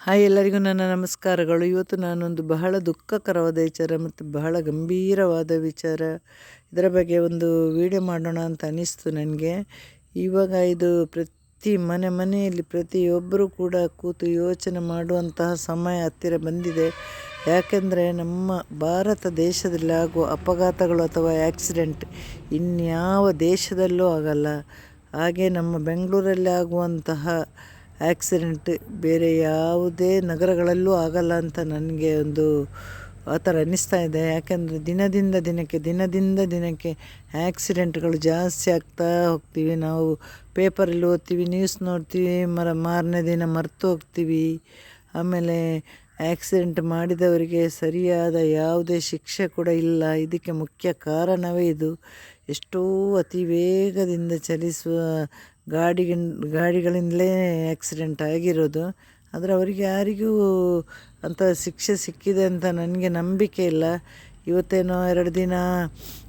Hi ಎಲ್ಲರಿಗೂ ನನ್ನ ನಮಸ್ಕಾರಗಳು. ಇವತ್ತು ನಾನೊಂದು ಬಹಳ ದುಃಖಕರವಾದ ವಿಚಾರ ಮತ್ತು ಬಹಳ ಗಂಭೀರವಾದ ವಿಚಾರ. ಇದರ ಬಗ್ಗೆ ಒಂದು ವಿಡಿಯೋ ಮಾಡೋಣ ಅಂತ ಅನ್ನಿಸ್ತು ನನಗೆ. ಇವಾಗ ಇದು ಪ್ರತಿ ಮನೆ ಮನೆಯಲ್ಲಿ ಪ್ರತಿಯೊಬ್ಬರೂ ಕೂಡ ಕೂತು ಯೋಚನೆ ಮಾಡುವಂತಹ ಸಮಯ ಹತ್ತಿರ ಬಂದಿದೆ. ಯಾಕೆಂದರೆ ನಮ್ಮ ಭಾರತ ದೇಶದಲ್ಲಿ ಆಗುವ ಅಪಘಾತಗಳು ಅಥವಾ ಆ್ಯಕ್ಸಿಡೆಂಟ್ ಇನ್ಯಾವ ದೇಶದಲ್ಲೂ ಆಗಲ್ಲ. ಹಾಗೆ ನಮ್ಮ ಬೆಂಗಳೂರಲ್ಲಿ ಆಗುವಂತಹ ಆ್ಯಕ್ಸಿಡೆಂಟ್ ಬೇರೆ ಯಾವುದೇ ನಗರಗಳಲ್ಲೂ ಆಗಲ್ಲ ಅಂತ ನನಗೆ ಒಂದು ಆ ಥರ ಅನ್ನಿಸ್ತಾ ಇದೆ. ಯಾಕೆಂದರೆ ದಿನದಿಂದ ದಿನಕ್ಕೆ ದಿನದಿಂದ ದಿನಕ್ಕೆ ಆ್ಯಕ್ಸಿಡೆಂಟ್ಗಳು ಜಾಸ್ತಿ ಆಗ್ತಾ ಹೋಗ್ತೀವಿ. ನಾವು ಪೇಪರಲ್ಲಿ ಓದ್ತೀವಿ, ನ್ಯೂಸ್ ನೋಡ್ತೀವಿ, ಮರ, ಮಾರನೇ ದಿನ ಮರೆತು ಹೋಗ್ತೀವಿ. ಆಮೇಲೆ ಆ್ಯಕ್ಸಿಡೆಂಟ್ ಮಾಡಿದವರಿಗೆ ಸರಿಯಾದ ಯಾವುದೇ ಶಿಕ್ಷೆ ಕೂಡ ಇಲ್ಲ. ಇದಕ್ಕೆ ಮುಖ್ಯ ಕಾರಣವೇ ಇದು. ಎಷ್ಟೋ ಅತಿ ವೇಗದಿಂದ ಚಲಿಸುವ ಗಾಡಿಗಿನ್, ಗಾಡಿಗಳಿಂದಲೇ ಆ್ಯಕ್ಸಿಡೆಂಟ್ ಆಗಿರೋದು. ಆದರೆ ಅವರಿಗೆ ಯಾರಿಗೂ ಅಂಥ ಶಿಕ್ಷೆ ಸಿಕ್ಕಿದೆ ಅಂತ ನನಗೆ ನಂಬಿಕೆ ಇಲ್ಲ. ಇವತ್ತೇನೋ ಎರಡು ದಿನ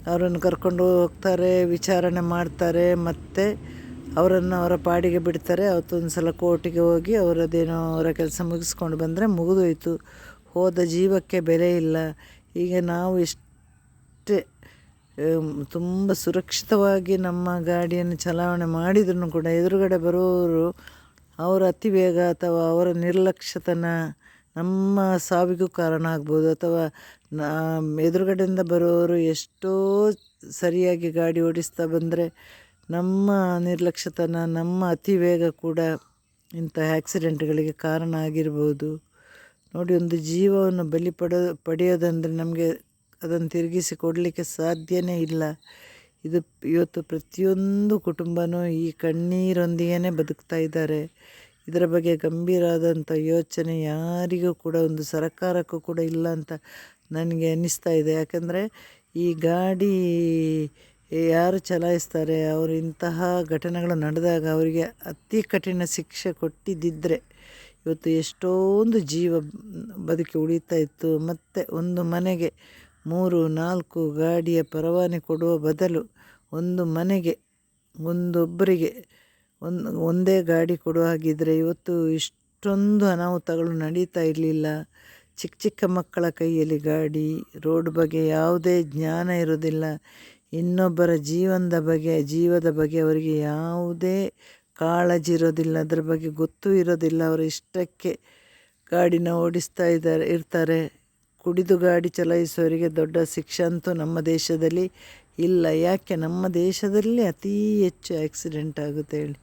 ಅವರನ್ನು ಕರ್ಕೊಂಡು ಹೋಗ್ತಾರೆ, ವಿಚಾರಣೆ ಮಾಡ್ತಾರೆ, ಮತ್ತು ಅವರನ್ನು ಅವರ ಪಾಡಿಗೆ ಬಿಡ್ತಾರೆ. ಅವತ್ತೊಂದು ಸಲ ಕೋರ್ಟಿಗೆ ಹೋಗಿ ಅವರದ್ದೇನೋ ಅವರ ಕೆಲಸ ಮುಗಿಸ್ಕೊಂಡು ಬಂದರೆ ಮುಗಿದೋಯ್ತು. ಹೋದ ಜೀವಕ್ಕೆ ಬೆಲೆ ಇಲ್ಲ. ಈಗ ನಾವು ಎಷ್ಟೇ ತುಂಬ ಸುರಕ್ಷಿತವಾಗಿ ನಮ್ಮ ಗಾಡಿಯನ್ನು ಚಲಾವಣೆ ಮಾಡಿದ್ರು ಕೂಡ ಎದುರುಗಡೆ ಬರುವವರು ಅವರ ಅತಿ ವೇಗ ಅಥವಾ ಅವರ ನಿರ್ಲಕ್ಷ್ಯತನ ನಮ್ಮ ಸಾವಿಗೂ ಕಾರಣ ಆಗ್ಬೋದು. ಅಥವಾ ಎದುರುಗಡೆಯಿಂದ ಬರುವವರು ಎಷ್ಟೋ ಸರಿಯಾಗಿ ಗಾಡಿ ಓಡಿಸ್ತಾ ಬಂದರೆ ನಮ್ಮ ನಿರ್ಲಕ್ಷ್ಯತನ, ನಮ್ಮ ಅತಿ ವೇಗ ಕೂಡ ಇಂಥ ಆ್ಯಕ್ಸಿಡೆಂಟ್ಗಳಿಗೆ ಕಾರಣ ಆಗಿರ್ಬೋದು. ನೋಡಿ, ಒಂದು ಜೀವವನ್ನು ಬಲಿ ಪಡೋ, ಪಡೆಯೋದಂದರೆ ನಮಗೆ ಅದನ್ನು ತಿರುಗಿಸಿ ಕೊಡಲಿಕ್ಕೆ ಸಾಧ್ಯವೇ ಇಲ್ಲ. ಇದು ಇವತ್ತು ಪ್ರತಿಯೊಂದು ಕುಟುಂಬನೂ ಈ ಕಣ್ಣೀರೊಂದಿಗೆ ಬದುಕ್ತಾ ಇದ್ದಾರೆ. ಇದರ ಬಗ್ಗೆ ಗಂಭೀರವಾದಂಥ ಯೋಚನೆ ಯಾರಿಗೂ ಕೂಡ, ಒಂದು ಸರ್ಕಾರಕ್ಕೂ ಕೂಡ ಇಲ್ಲ ಅಂತ ನನಗೆ ಅನ್ನಿಸ್ತಾ ಇದೆ. ಯಾಕಂದರೆ ಈ ಗಾಡಿ ಯಾರು ಚಲಾಯಿಸ್ತಾರೆ, ಅವರು ಇಂತಹ ಘಟನೆಗಳು ನಡೆದಾಗ ಅವರಿಗೆ ಅತಿ ಕಠಿಣ ಶಿಕ್ಷೆ ಕೊಟ್ಟಿದ್ದಿದ್ದರೆ ಇವತ್ತು ಎಷ್ಟೊಂದು ಜೀವ ಬದುಕಿ ಉಳಿತಾ ಇತ್ತು. ಮತ್ತು ಒಂದು ಮನೆಗೆ ಮೂರು ನಾಲ್ಕು ಗಾಡಿಯ ಪರವಾನೆ ಕೊಡುವ ಬದಲು ಒಂದು ಮನೆಗೆ, ಒಂದೊಬ್ಬರಿಗೆ ಒಂದು ಒಂದೇ ಗಾಡಿ ಕೊಡುವ ಹಾಗಿದ್ದರೆ ಇವತ್ತು ಇಷ್ಟೊಂದು ಅನಾಹುತಗಳು ನಡೀತಾ ಇರಲಿಲ್ಲ. ಚಿಕ್ಕ ಚಿಕ್ಕ ಮಕ್ಕಳ ಕೈಯಲ್ಲಿ ಗಾಡಿ, ರೋಡ್ ಬಗ್ಗೆ ಯಾವುದೇ ಜ್ಞಾನ ಇರೋದಿಲ್ಲ ಇನ್ನೊಬ್ಬರ ಜೀವನದ ಬಗ್ಗೆ, ಜೀವದ ಬಗ್ಗೆ ಅವರಿಗೆ ಯಾವುದೇ ಕಾಳಜಿ ಇರೋದಿಲ್ಲ ಅದರ ಬಗ್ಗೆ ಗೊತ್ತೂ ಇರೋದಿಲ್ಲ ಅವರ ಇಷ್ಟಕ್ಕೆ ಗಾಡಿನ ಓಡಿಸ್ತಾ ಇದ್ದಾರೆ, ಇರ್ತಾರೆ. ಕುಡಿದು ಗಾಡಿ ಚಲಾಯಿಸುವವರಿಗೆ ದೊಡ್ಡ ಶಿಕ್ಷೆ ಅಂತೂ ನಮ್ಮ ದೇಶದಲ್ಲಿ ಇಲ್ಲ. ಯಾಕೆ? ನಮ್ಮ ದೇಶದಲ್ಲಿ ಅತೀ ಹೆಚ್ಚು ಆ್ಯಕ್ಸಿಡೆಂಟ್ ಆಗುತ್ತೆ ಹೇಳಿ.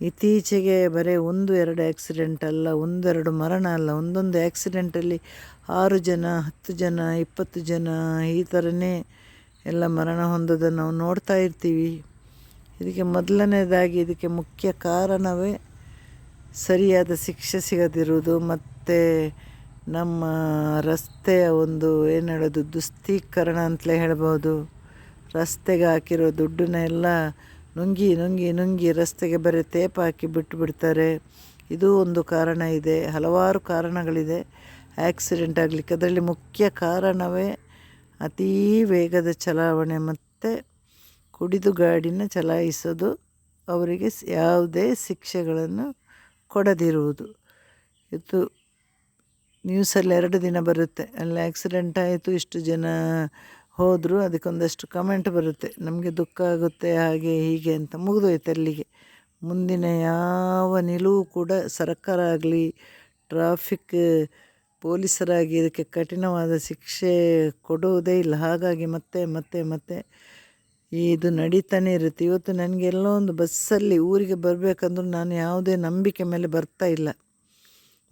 ಇತ್ತೀಚೆಗೆ ಬರೀ ಒಂದು, ಎರಡು ಆ್ಯಕ್ಸಿಡೆಂಟ್ ಅಲ್ಲ, ಒಂದೆರಡು ಮರಣ ಅಲ್ಲ, ಒಂದೊಂದು ಆ್ಯಕ್ಸಿಡೆಂಟಲ್ಲಿ ಆರು ಜನ, ಹತ್ತು ಜನ, ಇಪ್ಪತ್ತು ಜನ ಈ ಥರನೇ ಎಲ್ಲ ಮರಣ ಹೊಂದೋದನ್ನು ನಾವು ನೋಡ್ತಾ ಇರ್ತೀವಿ. ಇದಕ್ಕೆ ಮೊದಲನೇದಾಗಿ ಇದಕ್ಕೆ ಮುಖ್ಯ ಕಾರಣವೇ ಸರಿಯಾದ ಶಿಕ್ಷೆ ಸಿಗದಿರುವುದು. ಮತ್ತು ನಮ್ಮ ರಸ್ತೆಯ ಒಂದು, ಏನು ಹೇಳೋದು, ದುಸ್ತೀಕರಣ ಅಂತಲೇ ಹೇಳ್ಬೋದು. ರಸ್ತೆಗೆ ಹಾಕಿರೋ ದುಡ್ಡನ್ನ ಎಲ್ಲ ನುಂಗಿ ನುಂಗಿ ನುಂಗಿ ರಸ್ತೆಗೆ ಬರೀ ತೇಪ ಹಾಕಿ ಬಿಟ್ಟು ಬಿಡ್ತಾರೆ. ಇದು ಒಂದು ಕಾರಣ ಇದೆ. ಹಲವಾರು ಕಾರಣಗಳಿದೆ. ಆ್ಯಕ್ಸಿಡೆಂಟ್ ಆಗಲಿಕ್ಕೆ. ಅದರಲ್ಲಿ ಮುಖ್ಯ ಕಾರಣವೇ ಅತೀ ವೇಗದ ಚಲಾವಣೆ ಮತ್ತು ಕುಡಿದು ಗಾಡಿನ ಚಲಾಯಿಸೋದು. ಅವರಿಗೆ ಯಾವುದೇ ಶಿಕ್ಷೆಗಳನ್ನು ಕೊಡದಿರುವುದು. ಇದು ನ್ಯೂಸಲ್ಲಿ ಎರಡು ದಿನ ಬರುತ್ತೆ. ಅಲ್ಲಿ ಆ್ಯಕ್ಸಿಡೆಂಟ್ ಆಯಿತು, ಇಷ್ಟು ಜನ ಹೋದರು, ಅದಕ್ಕೊಂದಷ್ಟು ಕಮೆಂಟ್ ಬರುತ್ತೆ. ನಮಗೆ ದುಃಖ ಆಗುತ್ತೆ, ಹಾಗೆ ಹೀಗೆ ಅಂತ ಮುಗಿದೋಯ್ತು ಅಲ್ಲಿಗೆ. ಮುಂದಿನ ಯಾವ ನಿಲುವು ಕೂಡ ಸರ್ಕಾರ ಆಗಲಿ ಟ್ರಾಫಿಕ್ ಪೊಲೀಸರಾಗಿ ಇದಕ್ಕೆ ಕಠಿಣವಾದ ಶಿಕ್ಷೆ ಕೊಡುವುದೇ ಇಲ್ಲ. ಹಾಗಾಗಿ ಮತ್ತೆ ಮತ್ತೆ ಮತ್ತೆ ಇದು ನಡೀತಾನೆ ಇರುತ್ತೆ. ಇವತ್ತು ನನಗೆಲ್ಲೋ ಒಂದು ಬಸ್ಸಲ್ಲಿ ಊರಿಗೆ ಬರಬೇಕಂದ್ರೂ ನಾನು ಯಾವುದೇ ನಂಬಿಕೆ ಮೇಲೆ ಬರ್ತಾ ಇಲ್ಲ.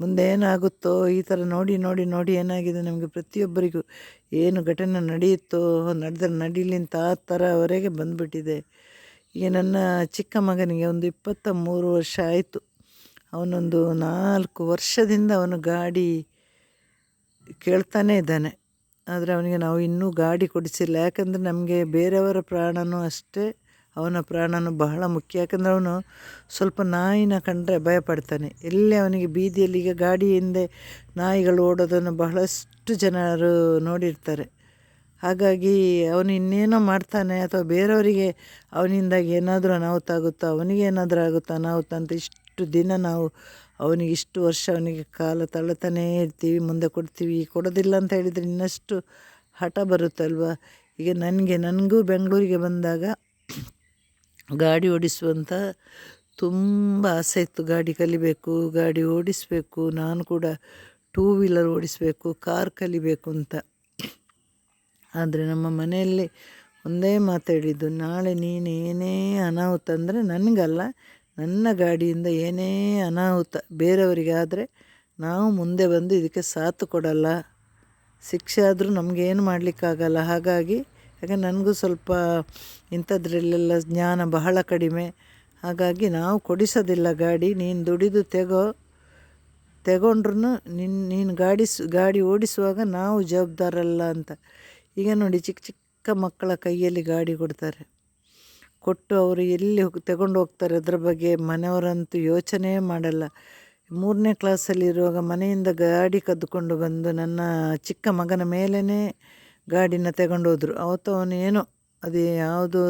ಮುಂದೆ ಏನಾಗುತ್ತೋ ಈ ಥರ ನೋಡಿ ನೋಡಿ ನೋಡಿ ಏನಾಗಿದೆ ನಮಗೆ ಪ್ರತಿಯೊಬ್ಬರಿಗೂ. ಏನು ಘಟನೆ ನಡೆಯುತ್ತೋ ನಡೆದ್ರೆ ನಡೀಲಿಂತ ಆ ಥರವರೆಗೆ ಬಂದುಬಿಟ್ಟಿದೆ. ಈಗ ನನ್ನ ಚಿಕ್ಕ ಮಗನಿಗೆ ಒಂದು ಇಪ್ಪತ್ತ ಮೂರು ವರ್ಷ ಆಯಿತು. ಅವನೊಂದು ನಾಲ್ಕು ವರ್ಷದಿಂದ ಅವನು ಗಾಡಿ ಕೇಳ್ತಾನೇ ಇದ್ದಾನೆ. ಆದರೆ ಅವನಿಗೆ ನಾವು ಇನ್ನೂ ಗಾಡಿ ಕೊಡಿಸಿಲ್ಲ. ಯಾಕಂದರೆ ನಮಗೆ ಬೇರೆಯವರ ಪ್ರಾಣನೂ ಅಷ್ಟೇ. ಅವನ ಪ್ರಾಣನು ಬಹಳ ಮುಖ್ಯ. ಯಾಕಂದರೆ ಅವನು ಸ್ವಲ್ಪ ನಾಯಿನ ಕಂಡರೆ ಭಯಪಡ್ತಾನೆ. ಎಲ್ಲೇ ಅವನಿಗೆ ಬೀದಿಯಲ್ಲಿ ಈಗ ಗಾಡಿ ಹಿಂದೆ ನಾಯಿಗಳು ಓಡೋದನ್ನು ಬಹಳಷ್ಟು ಜನರು ನೋಡಿರ್ತಾರೆ. ಹಾಗಾಗಿ ಅವನು ಇನ್ನೇನೋ ಮಾಡ್ತಾನೆ ಅಥವಾ ಬೇರೆಯವರಿಗೆ ಅವನಿಂದಾಗಿ ಏನಾದರೂ ಅನಾಹುತ ಆಗುತ್ತೋ, ಅವನಿಗೆ ಏನಾದರೂ ಆಗುತ್ತೋ, ಅನಾಹುತ ಅಂತ ಇಷ್ಟು ದಿನ ನಾವು ಅವನಿಗೆ ಇಷ್ಟು ವರ್ಷ ಅವನಿಗೆ ಕಾಲ ತಳ್ಳುತ್ತಾನೇ ಇರ್ತೀವಿ, ಮುಂದೆ ಕೊಡ್ತೀವಿ, ಕೊಡೋದಿಲ್ಲ ಅಂತ ಹೇಳಿದರೆ ಇನ್ನಷ್ಟು ಹಠ ಬರುತ್ತಲ್ವ? ಈಗ ನನಗೆ, ನನಗೂ ಬೆಂಗಳೂರಿಗೆ ಬಂದಾಗ ಗಾಡಿ ಓಡಿಸುವಂಥ ತುಂಬ ಆಸೆ ಇತ್ತು. ಗಾಡಿ ಕಲಿಬೇಕು, ಗಾಡಿ ಓಡಿಸಬೇಕು, ನಾನು ಕೂಡ ಟೂ ವೀಲರ್ ಓಡಿಸಬೇಕು ಕಾರ್ ಕಲಿಬೇಕು ಅಂತ. ಆದರೆ ನಮ್ಮ ಮನೆಯಲ್ಲಿ ಒಂದೇ ಮಾತಾಡಿದ್ದು ನಾಳೆ ನೀನು ಏನೇ ಅನಾಹುತ ಅಂದರೆ ನನಗಲ್ಲ, ನನ್ನ ಗಾಡಿಯಿಂದ ಏನೇ ಅನಾಹುತ ಬೇರೆಯವರಿಗೆ ಆದರೆ ನಾವು ಮುಂದೆ ಬಂದು ಇದಕ್ಕೆ ಸಾಥ್ ಕೊಡಲ್ಲ. ಶಿಕ್ಷೆ ಆದರೂ ನಮಗೇನು ಮಾಡಲಿಕ್ಕಾಗಲ್ಲ. ಹಾಗಾಗಿ ಯಾಕೆ ನನಗೂ ಸ್ವಲ್ಪ ಇಂಥದ್ರಲ್ಲೆಲ್ಲ ಜ್ಞಾನ ಬಹಳ ಕಡಿಮೆ. ಹಾಗಾಗಿ ನಾವು ಕೊಡಿಸೋದಿಲ್ಲ ಗಾಡಿ, ನೀನು ದುಡಿದು ತೆಗೋ. ತೆಗೊಂಡ್ರು ನಿನ್ನ ನೀನು ಗಾಡಿ ಗಾಡಿ ಓಡಿಸುವಾಗ ನಾವು ಜವಾಬ್ದಾರಲ್ಲ ಅಂತ. ಈಗ ನೋಡಿ ಚಿಕ್ಕ ಚಿಕ್ಕ ಮಕ್ಕಳ ಕೈಯಲ್ಲಿ ಗಾಡಿ ಕೊಡ್ತಾರೆ. ಕೊಟ್ಟು ಅವರು ಎಲ್ಲಿ ಹೋಗಿ, ತಗೊಂಡು ಹೋಗ್ತಾರೆ ಅದ್ರ ಬಗ್ಗೆ ಮನೆಯವರಂತೂ ಯೋಚನೆ ಮಾಡಲ್ಲ. ಮೂರನೇ ಕ್ಲಾಸಲ್ಲಿರುವಾಗ ಮನೆಯಿಂದ ಗಾಡಿ ಕದ್ದುಕೊಂಡು ಬಂದು ನನ್ನ ಚಿಕ್ಕ ಮಗನ ಮೇಲೇ ಗಾಡಿನ ತಗೊಂಡೋದ್ರು. ಅವತ್ತು ಅವನು ಏನೋ, ಅದು ಯಾವುದು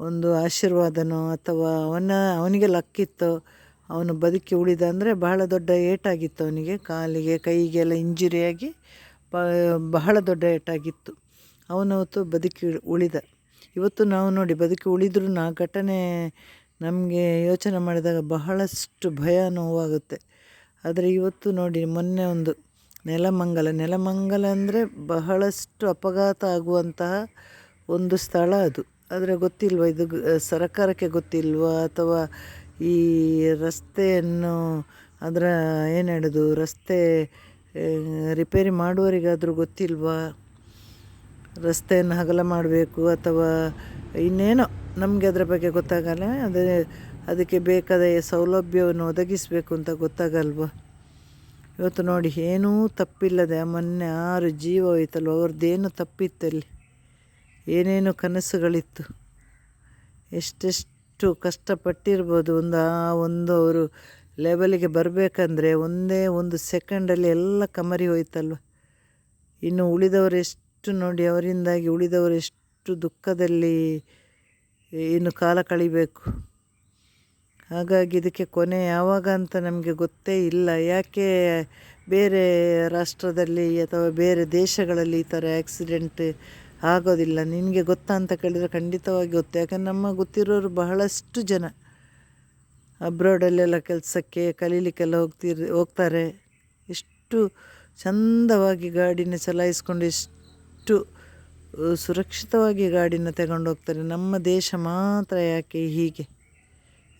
ಒಂದು ಆಶೀರ್ವಾದನೋ ಅಥವಾ ಅವನ, ಅವನಿಗೆ ಲಕ್ಕಿತ್ತೋ ಅವನು ಬದುಕಿ ಉಳಿದ ಅಂದರೆ ಬಹಳ ದೊಡ್ಡ ಏಟಾಗಿತ್ತು ಅವನಿಗೆ. ಕಾಲಿಗೆ, ಕೈಗೆಲ್ಲ ಇಂಜುರಿಯಾಗಿ ಬಹಳ ದೊಡ್ಡ ಏಟಾಗಿತ್ತು. ಅವನವತ್ತು ಬದುಕಿ ಉಳಿದ. ಇವತ್ತು ನಾವು ನೋಡಿ, ಬದುಕಿ ಉಳಿದ್ರೂ ಆ ಘಟನೆ ನಮಗೆ ಯೋಚನೆ ಮಾಡಿದಾಗ ಬಹಳಷ್ಟು ಭಯ ನೋವಾಗುತ್ತೆ. ಆದರೆ ಇವತ್ತು ನೋಡಿ, ಮೊನ್ನೆ ಒಂದು ನೆಲಮಂಗಲ. ನೆಲಮಂಗಲ ಅಂದರೆ ಬಹಳಷ್ಟು ಅಪಘಾತ ಆಗುವಂತಹ ಒಂದು ಸ್ಥಳ ಅದು. ಆದರೆ ಗೊತ್ತಿಲ್ವ ಇದು ಸರಕಾರಕ್ಕೆ ಗೊತ್ತಿಲ್ವಾ? ಅಥವಾ ಈ ರಸ್ತೆಯನ್ನು ಅದರ ಏನು ಹೇಳೋದು, ರಸ್ತೆ ರಿಪೇರಿ ಮಾಡುವವರಿಗಾದರೂ ಗೊತ್ತಿಲ್ವಾ? ರಸ್ತೆಯನ್ನು ಹಗಲ ಮಾಡಬೇಕು ಅಥವಾ ಇನ್ನೇನೋ, ನಮಗೆ ಅದರ ಬಗ್ಗೆ ಗೊತ್ತಾಗಲ್ಲ. ಅದೇ, ಅದಕ್ಕೆ ಬೇಕಾದ ಸೌಲಭ್ಯವನ್ನು ಒದಗಿಸಬೇಕು ಅಂತ ಗೊತ್ತಾಗಲ್ವ? ಇವತ್ತು ನೋಡಿ, ಏನೂ ತಪ್ಪಿಲ್ಲದೆ ಮೊನ್ನೆ ಆರು ಜೀವ ಹೋಯ್ತಲ್ವ ಅವ್ರದ್ದೇನು ತಪ್ಪಿತ್ತಲ್ಲಿ ಏನೇನು ಕನಸುಗಳಿತ್ತು. ಎಷ್ಟೆಷ್ಟು ಕಷ್ಟಪಟ್ಟಿರ್ಬೋದು ಒಂದು ಆ ಒಂದು ಅವರು ಲೆವೆಲಿಗೆ ಬರಬೇಕಂದ್ರೆ ಒಂದೇ ಒಂದು ಸೆಕೆಂಡಲ್ಲಿ ಎಲ್ಲ ಕಮರಿ ಹೋಯ್ತಲ್ವ? ಇನ್ನು ಉಳಿದವರು ಎಷ್ಟು ನೋಡಿ, ಅವರಿಂದಾಗಿ ಉಳಿದವರು ಎಷ್ಟು ದುಃಖದಲ್ಲಿ ಇನ್ನು ಕಾಲ ಕಳಿಬೇಕು. ಹಾಗಾಗಿ ಇದಕ್ಕೆ ಕೊನೆ ಯಾವಾಗ ಅಂತ ನಮಗೆ ಗೊತ್ತೇ ಇಲ್ಲ. ಯಾಕೆ ಬೇರೆ ರಾಷ್ಟ್ರದಲ್ಲಿ ಅಥವಾ ಬೇರೆ ದೇಶಗಳಲ್ಲಿ ಈ ಥರ ಆ್ಯಕ್ಸಿಡೆಂಟ್ ಆಗೋದಿಲ್ಲ? ನಿನಗೆ ಗೊತ್ತಾ ಅಂತ ಕೇಳಿದರೆ ಖಂಡಿತವಾಗಿ ಗೊತ್ತು. ಯಾಕಂದರೆ ನಮ್ಮ ಗೊತ್ತಿರೋರು ಬಹಳಷ್ಟು ಜನ ಅಬ್ರಾಡಲ್ಲೆಲ್ಲ ಕೆಲಸಕ್ಕೆ, ಕಲೀಲಿಕ್ಕೆಲ್ಲ ಹೋಗ್ತಿರ್, ಹೋಗ್ತಾರೆ. ಎಷ್ಟು ಚಂದವಾಗಿ ಗಾಡಿನ ಚಲಾಯಿಸ್ಕೊಂಡು ಎಷ್ಟು ಸುರಕ್ಷಿತವಾಗಿ ಗಾಡಿನ ತಗೊಂಡು ಹೋಗ್ತಾರೆ ನಮ್ಮ ದೇಶ ಮಾತ್ರ ಯಾಕೆ ಹೀಗೆ?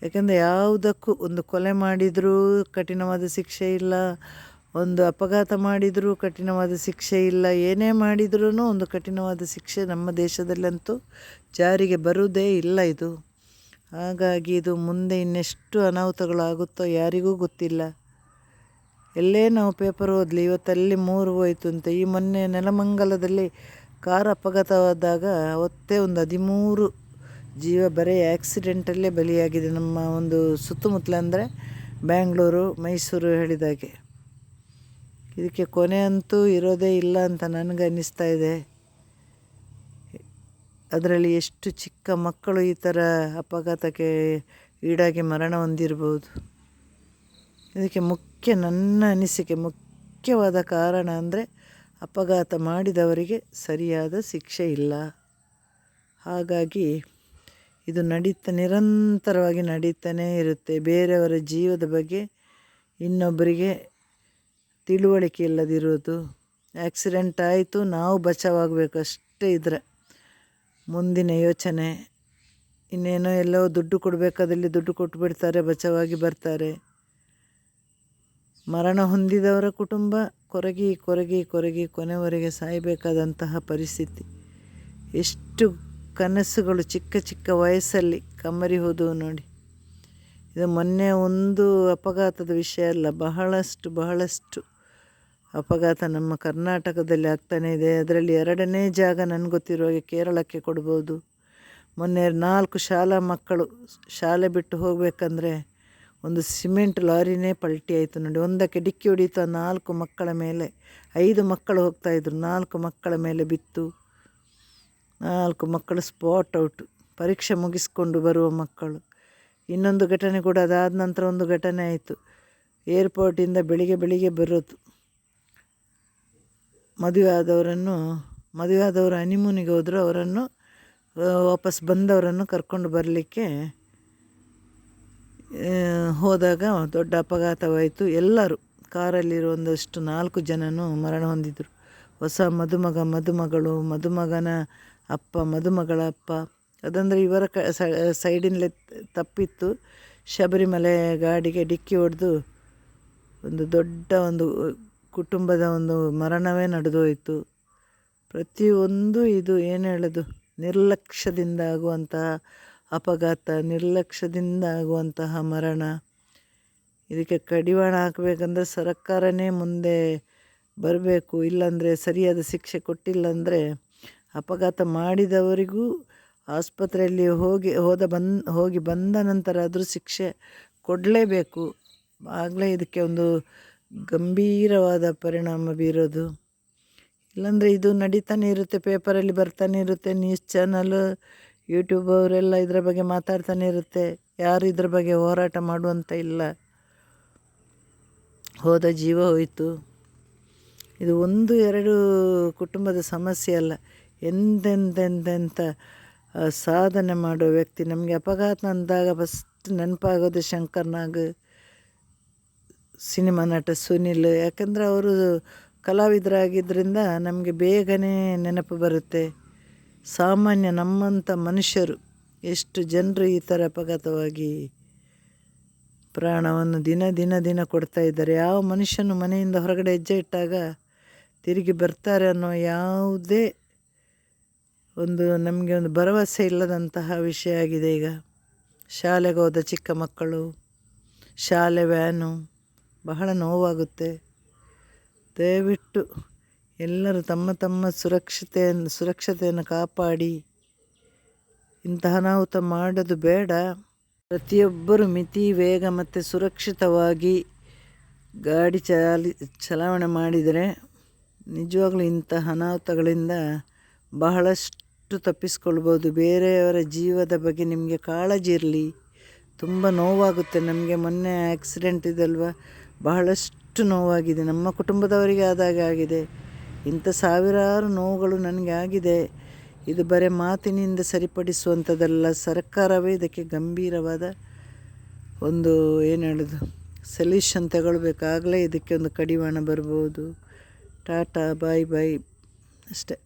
ಯಾಕಂದರೆ ಯಾವುದಕ್ಕೂ ಒಂದು ಕೊಲೆ ಮಾಡಿದರೂ ಕಠಿಣವಾದ ಶಿಕ್ಷೆ ಇಲ್ಲ, ಒಂದು ಅಪಘಾತ ಮಾಡಿದರೂ ಕಠಿಣವಾದ ಶಿಕ್ಷೆ ಇಲ್ಲ, ಏನೇ ಮಾಡಿದ್ರೂ ಒಂದು ಕಠಿಣವಾದ ಶಿಕ್ಷೆ ನಮ್ಮ ದೇಶದಲ್ಲಂತೂ ಜಾರಿಗೆ ಬರುವುದೇ ಇಲ್ಲ ಇದು. ಹಾಗಾಗಿ ಇದು ಮುಂದೆ ಇನ್ನೆಷ್ಟು ಅನಾಹುತಗಳಾಗುತ್ತೋ ಯಾರಿಗೂ ಗೊತ್ತಿಲ್ಲ. ಎಲ್ಲೇ ನಾವು ಪೇಪರ್ ಓದಲಿ, ಇವತ್ತಲ್ಲಿ ಮೂರು ಹೋಯಿತು ಅಂತ, ಈ ಮೊನ್ನೆ ನೆಲಮಂಗಲದಲ್ಲಿ ಕಾರ್ ಅಪಘಾತವಾದಾಗ ಅವತ್ತೇ ಒಂದು ಹದಿಮೂರು ಜೀವ ಬರೀ ಆ್ಯಕ್ಸಿಡೆಂಟಲ್ಲೇ ಬಲಿಯಾಗಿದೆ. ನಮ್ಮ ಒಂದು ಸುತ್ತಮುತ್ತಲ ಅಂದರೆ ಬ್ಯಾಂಗ್ಳೂರು ಮೈಸೂರು ಹೇಳಿದಾಗೆ ಇದಕ್ಕೆ ಕೊನೆ ಅಂತೂ ಇರೋದೇ ಇಲ್ಲ ಅಂತ ನನಗೆ ಅನ್ನಿಸ್ತಾ ಇದೆ. ಅದರಲ್ಲಿ ಎಷ್ಟು ಚಿಕ್ಕ ಮಕ್ಕಳು ಈ ಥರ ಅಪಘಾತಕ್ಕೆ ಈಡಾಗಿ ಮರಣ ಹೊಂದಿರ್ಬೋದು ಇದಕ್ಕೆ ಮುಖ್ಯ ನನ್ನ ಅನಿಸಿಕೆ, ಮುಖ್ಯವಾದ ಕಾರಣ ಅಂದರೆ ಅಪಘಾತ ಮಾಡಿದವರಿಗೆ ಸರಿಯಾದ ಶಿಕ್ಷೆ ಇಲ್ಲ. ಹಾಗಾಗಿ ಇದು ನಡೀತಾ, ನಿರಂತರವಾಗಿ ನಡೀತಾನೇ ಇರುತ್ತೆ. ಬೇರೆಯವರ ಜೀವದ ಬಗ್ಗೆ ಇನ್ನೊಬ್ಬರಿಗೆ ತಿಳುವಳಿಕೆ ಇಲ್ಲದಿರೋದು ಆ್ಯಕ್ಸಿಡೆಂಟ್ ಆಯಿತು, ನಾವು ಬಚಾವಾಗಬೇಕು ಅಷ್ಟೇ ಇದ್ರೆ. ಮುಂದಿನ ಯೋಚನೆ, ಇನ್ನೇನೋ ಎಲ್ಲೋ ದುಡ್ಡು ಕೊಡಬೇಕಾದಲ್ಲಿ ದುಡ್ಡು ಕೊಟ್ಟು ಬಿಡ್ತಾರೆ ಬಚಾವಾಗಿ ಬರ್ತಾರೆ. ಮರಣ ಹೊಂದಿದವರ ಕುಟುಂಬ ಕೊರಗಿ ಕೊರಗಿ ಕೊರಗಿ ಕೊನೆವರೆಗೆ ಸಾಯಬೇಕಾದಂತಹ ಪರಿಸ್ಥಿತಿ. ಎಷ್ಟು ಕನಸುಗಳು ಚಿಕ್ಕ ಚಿಕ್ಕ ವಯಸ್ಸಲ್ಲಿ ಕಮ್ಮರಿ ಹೋದವು ನೋಡಿ. ಇದು ಮೊನ್ನೆ ಒಂದು ಅಪಘಾತದ ವಿಷಯ ಅಲ್ಲ, ಬಹಳಷ್ಟು ಬಹಳಷ್ಟು ಅಪಘಾತ ನಮ್ಮ ಕರ್ನಾಟಕದಲ್ಲಿ ಆಗ್ತಾನೇ ಇದೆ. ಅದರಲ್ಲಿ ಎರಡನೇ ಜಾಗ ನನಗೆ ಗೊತ್ತಿರುವ ಕೇರಳಕ್ಕೆ ಕೊಡ್ಬೋದು. ಮೊನ್ನೆ ನಾಲ್ಕು ಶಾಲಾ ಮಕ್ಕಳು ಶಾಲೆ ಬಿಟ್ಟು ಹೋಗಬೇಕಂದ್ರೆ ಒಂದು ಸಿಮೆಂಟ್ ಲಾರಿನೇ ಪಲ್ಟಿ ಆಯಿತು ನೋಡಿ. ಒಂದಕ್ಕೆ ಡಿಕ್ಕಿ ಹೊಡೀತು ಆ ನಾಲ್ಕು ಮಕ್ಕಳ ಮೇಲೆ, ಐದು ಮಕ್ಕಳು ಹೋಗ್ತಾಯಿದ್ರು ನಾಲ್ಕು ಮಕ್ಕಳ ಮೇಲೆ ಬಿತ್ತು. ನಾಲ್ಕು ಮಕ್ಕಳು ಸ್ಪಾಟ್ ಔಟ್. ಪರೀಕ್ಷೆ ಮುಗಿಸ್ಕೊಂಡು ಬರುವ ಮಕ್ಕಳು. ಇನ್ನೊಂದು ಘಟನೆ ಕೂಡ ಅದಾದ ನಂತರ ಒಂದು ಘಟನೆ ಆಯಿತು. ಏರ್ಪೋರ್ಟಿಂದ ಬೆಳಿಗ್ಗೆ ಬೆಳಿಗ್ಗೆ ಬರೋದು. ಮದುವೆ ಆದವರನ್ನು, ಮದುವೆ ಆದವರು ಹನಿಮೂನಿಗೆ ಹೋದರು, ಅವರನ್ನು ವಾಪಸ್ ಬಂದವರನ್ನು ಕರ್ಕೊಂಡು ಬರಲಿಕ್ಕೆ ಹೋದಾಗ ದೊಡ್ಡ ಅಪಘಾತವಾಯಿತು. ಎಲ್ಲರೂ ಕಾರಲ್ಲಿರೋ ಒಂದಷ್ಟು ನಾಲ್ಕು ಜನನು ಮರಣ ಹೊಂದಿದ್ರು. ಹೊಸ ಮದುಮಗ, ಮದುಮಗಳು, ಮದುಮಗನ ಅಪ್ಪ, ಮದುಮಗಳ ಅಪ್ಪ. ಅದಂದರೆ ಇವರ ಕ ಸೈಡಿನಲ್ಲೇ ತಪ್ಪಿತ್ತು. ಶಬರಿಮಲೆ ಗಾಡಿಗೆ ಡಿಕ್ಕಿ ಹೊಡೆದು ಒಂದು ದೊಡ್ಡ ಒಂದು ಕುಟುಂಬದ ಒಂದು ಮರಣವೇ ನಡೆದೋಯಿತು. ಪ್ರತಿಯೊಂದು ಇದು ಏನು ಹೇಳೋದು? ನಿರ್ಲಕ್ಷ್ಯದಿಂದ ಆಗುವಂತಹ ಅಪಘಾತ, ನಿರ್ಲಕ್ಷ್ಯದಿಂದ ಆಗುವಂತಹ ಮರಣ. ಇದಕ್ಕೆ ಕಡಿವಾಣ ಹಾಕಬೇಕಂದ್ರೆ ಸರ್ಕಾರನೇ ಮುಂದೆ ಬರಬೇಕು. ಇಲ್ಲಾಂದರೆ ಸರಿಯಾದ ಶಿಕ್ಷೆ ಕೊಟ್ಟಿಲ್ಲ ಅಂದರೆ ಅಪಘಾತ ಮಾಡಿದವರಿಗೂ ಆಸ್ಪತ್ರೆಯಲ್ಲಿ ಹೋಗಿ, ಹೋದ ಬಂದು, ಹೋಗಿ ಬಂದ ನಂತರ ಆದರೂ ಶಿಕ್ಷೆ ಕೊಡಲೇಬೇಕು. ಆಗಲೇ ಇದಕ್ಕೆ ಒಂದು ಗಂಭೀರವಾದ ಪರಿಣಾಮ ಬೀರೋದು. ಇಲ್ಲಾಂದರೆ ಇದು ನಡೀತಾನೆ ಇರುತ್ತೆ, ಪೇಪರಲ್ಲಿ ಬರ್ತಾನೆ ಇರುತ್ತೆ, ನ್ಯೂಸ್ ಚಾನಲ್, ಯೂಟ್ಯೂಬ್ ಅವರೆಲ್ಲ ಇದರ ಬಗ್ಗೆ ಮಾತಾಡ್ತಾನೆ ಇರುತ್ತೆ. ಯಾರು ಇದ್ರ ಬಗ್ಗೆ ಹೋರಾಟ ಮಾಡುವಂತ ಇಲ್ಲ. ಹೋದ ಜೀವ ಹೋಯಿತು. ಇದು ಒಂದು, ಎರಡು ಕುಟುಂಬದ ಸಮಸ್ಯೆ ಅಲ್ಲ. ಆ, ಸಾಧನೆ ಮಾಡೋ ವ್ಯಕ್ತಿ. ನಮಗೆ ಅಪಘಾತ ಅಂದಾಗ ಫಸ್ಟ್ ನೆನಪಾಗೋದು ಶಂಕರ್ನಾಗ್ ಸಿನಿಮಾ ನಟ ಸುನಿಲ್. ಯಾಕಂದರೆ ಅವರು ಕಲಾವಿದರಾಗಿದ್ದರಿಂದ ನಮಗೆ ಬೇಗನೆ ನೆನಪು ಬರುತ್ತೆ. ಸಾಮಾನ್ಯ ನಮ್ಮಂಥ ಮನುಷ್ಯರು ಎಷ್ಟು ಜನರು ಈ ಥರ ಅಪಘಾತವಾಗಿ ಪ್ರಾಣವನ್ನು ದಿನ ದಿನ ದಿನ ಕೊಡ್ತಾ ಇದ್ದಾರೆ. ಯಾವ ಮನುಷ್ಯನು ಮನೆಯಿಂದ ಹೊರಗಡೆ ಹೆಜ್ಜೆ ಇಟ್ಟಾಗ ತಿರುಗಿ ಬರ್ತಾರೆ ಅನ್ನೋ ಯಾವುದೇ ಒಂದು ನಮಗೆ ಒಂದು ಭರವಸೆ ಇಲ್ಲದಂತಹ ವಿಷಯ ಆಗಿದೆ ಈಗ. ಶಾಲೆಗೆ ಹೋದ ಚಿಕ್ಕ ಮಕ್ಕಳು, ಶಾಲೆ ವ್ಯಾನು, ಬಹಳ ನೋವಾಗುತ್ತೆ. ದಯವಿಟ್ಟು ಎಲ್ಲರೂ ತಮ್ಮ ತಮ್ಮ ಸುರಕ್ಷತೆಯನ್ನು ಸುರಕ್ಷತೆಯನ್ನು ಕಾಪಾಡಿ. ಇಂತಹ ಅನಾಹುತ ಮಾಡೋದು ಬೇಡ. ಪ್ರತಿಯೊಬ್ಬರು ಮಿತಿ, ವೇಗ ಮತ್ತು ಸುರಕ್ಷಿತವಾಗಿ ಗಾಡಿ ಚಾಲಿ, ಚಲಾವಣೆ ಮಾಡಿದರೆ ನಿಜವಾಗ್ಲೂ ಇಂತಹ ಅನಾಹುತಗಳಿಂದ ಬಹಳಷ್ಟು ತಪ್ಪಿಸ್ಕೊಳ್ಬೋದು. ಬೇರೆಯವರ ಜೀವದ ಬಗ್ಗೆ ನಿಮಗೆ ಕಾಳಜಿ ಇರಲಿ. ತುಂಬ ನೋವಾಗುತ್ತೆ. ನಮಗೆ ಮೊನ್ನೆ ಆಕ್ಸಿಡೆಂಟ್ ಇದಲ್ವ? ಬಹಳಷ್ಟು ನೋವಾಗಿದೆ. ನಮ್ಮ ಕುಟುಂಬದವರಿಗೆ ಆದಾಗ ಆಗಿದೆ. ಇಂಥ ಸಾವಿರಾರು ನೋವುಗಳು ನನಗೆ ಆಗಿದೆ. ಇದು ಬರೀ ಮಾತಿನಿಂದ ಸರಿಪಡಿಸುವಂಥದ್ದಲ್ಲ. ಸರ್ಕಾರವೇ ಇದಕ್ಕೆ ಗಂಭೀರವಾದ ಒಂದು, ಏನು ಹೇಳೋದು ಸೊಲ್ಯೂಷನ್ ತಗೊಳ್ಬೇಕಾಗಲೇ ಇದಕ್ಕೆ ಒಂದು ಕಡಿವಾಣ ಬರ್ಬೋದು. ಟಾಟಾ, ಬಾಯ್ ಬಾಯ್. ಅಷ್ಟೇ.